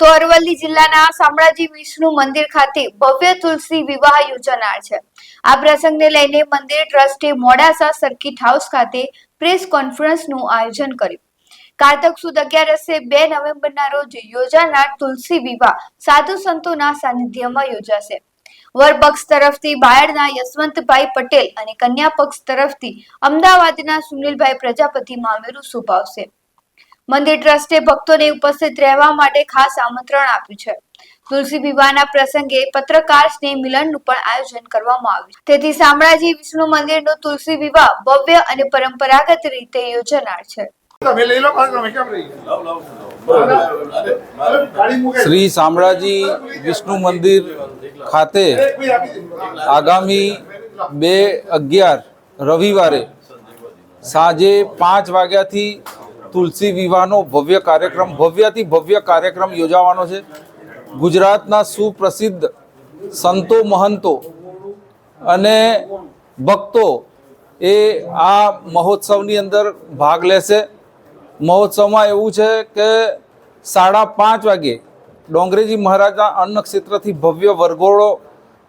તો અરવલ્લી જિલ્લાના શામળાજી વિષ્ણુ મંદિર ખાતે ભવ્ય તુલસી વિવાહ યોજાનાર છે. આ પ્રસંગને લઈને મંદિર ટ્રસ્ટે મોડાસા સર્કિટ હાઉસ ખાતે પ્રેસ કોન્ફરન્સનું આયોજન કર્યું. કારતક સુદ અગિયારસે બે નવેમ્બરના રોજ યોજાનાર તુલસી વિવાહ સાધુ સંતોના સાનિધ્યમાં યોજાશે. વર પક્ષ તરફથી બાયડના યશવંતભાઈ પટેલ અને કન્યા પક્ષ તરફથી અમદાવાદના સુનિલભાઈ પ્રજાપતિ મામેરું શુભાવશે. મંદિર ટ્રસ્ટે ભક્તોને ઉપસ્થિત રહેવા માટે ખાસ આમંત્રણ આપ્યું છે. તુલસી વિવાહના પ્રસંગે પત્રકાર સ્નેહ મિલનનું પણ આયોજન કરવામાં આવ્યું તેથી શામળાજી વિષ્ણુ મંદિરનો તુલસી વિવાહ ભવ્ય અને પરંપરાગત રીતે યોજાનાર છે. શ્રી શામળાજી વિષ્ણુ મંદિર ખાતે. આગામી બે અગિયાર રવિવારે સાંજે પાંચ વાગ્યાથી તુલસી વિવાહનો ભવ્ય કાર્યક્રમ, ભવ્યથી ભવ્ય કાર્યક્રમ યોજાવાનો છે. ગુજરાતના સુપ્રસિદ્ધ સંતો મહંતો અને ભક્તો એ આ મહોત્સવની અંદર ભાગ લેશે. મહોત્સવમાં એવું છે કે સાડા પાંચ વાગે ડોંગરેજી મહારાજના અન્ન ક્ષેત્રથી ભવ્ય વરઘોડો,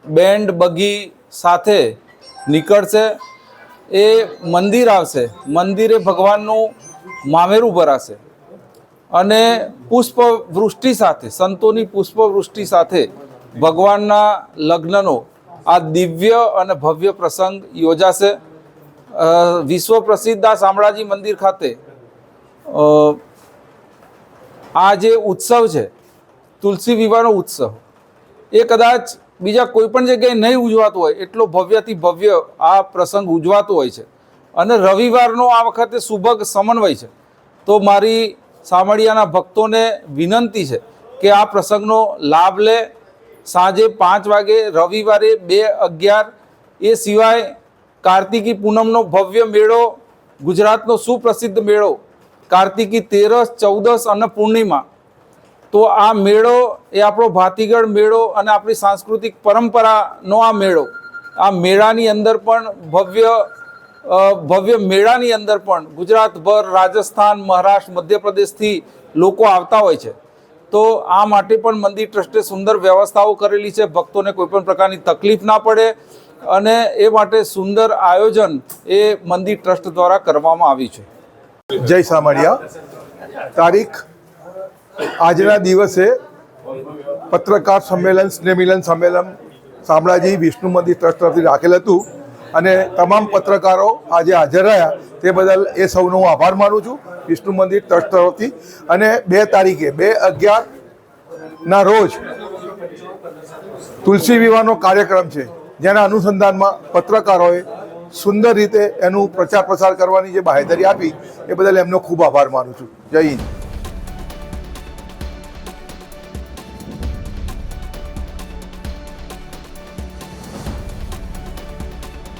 બેન્ડ, બગી સાથે નીકળશે. એ મંદિર આવશે. મંદિરે ભગવાનનું મામેરું ભરાશે. અને પુષ્પવૃષ્ટિ સાથે, સંતોની પુષ્પવૃષ્ટિ સાથે ભગવાનના લગ્નનો આ દિવ્ય અને ભવ્ય પ્રસંગ યોજાશે. વિશ્વ પ્રસિદ્ધ આ શામળાજી મંદિર ખાતે આ જે ઉત્સવ છે, તુલસી વિવાહનો ઉત્સવ, એ કદાચ બીજા કોઈ પણ જગ્યાએ નહીં ઉજવાતો હોય, એટલો ભવ્યથી ભવ્ય આ પ્રસંગ ઉજવાતો હોય છે. અને રવિવારનો આ વખતે સુભગ સમન્વય છે. તો મારી સામળિયાના ભક્તોને વિનંતી છે કે આ પ્રસંગનો લાભ લે. સાંજે પાંચ વાગે રવિવારે બે અગિયાર એ સિવાય કાર્તિકી પૂનમનો ભવ્ય મેળો, ગુજરાતનો સુપ્રસિદ્ધ મેળો, કાર્તિકી તેરસ, ચૌદસ અને પૂર્ણિમા. તો આ મેળો એ આપણો ભાતીગળ મેળો અને આપણી સાંસ્કૃતિક પરંપરાનો આ મેળો. આ મેળાની અંદર પણ ભવ્ય ભવ્ય મેળાની અંદર પણ ગુજરાતભર, રાજસ્થાન, મહારાષ્ટ્ર, મધ્યપ્રદેશથી લોકો આવતા હોય છે. તો આ માટે પણ મંદિર ટ્રસ્ટે સુંદર વ્યવસ્થાઓ કરેલી છે. ભક્તોને કોઈ પણ પ્રકારની તકલીફ ના પડે અને એ માટે સુંદર આયોજન એ મંદિર ટ્રસ્ટ દ્વારા કરવામાં આવ્યું છે. જય સામાળિયા. તારીખ આજના દિવસે પત્રકાર સંમેલન સ્નેમિલન સંમેલન શામળાજી વિષ્ણુ મંદિર ટ્રસ્ટ તરફથી રાખેલ હતું. અને તમામ પત્રકારો આજે હાજર રહ્યા, તે બદલ એ સૌનો હું આભાર માનું છું. વિષ્ણુ મંદિર ટ્રસ્ટ તરફથી. અને બે તારીખે, બે અગિયારના રોજ તુલસી વિવાહનો કાર્યક્રમ છે, જેના અનુસંધાનમાં પત્રકારોએ સુંદર રીતે એનું પ્રચાર પ્રસાર કરવાની જે બાહેધરી આપી, એ બદલ એમનો ખૂબ આભાર માનું છું. જય હિન્દ.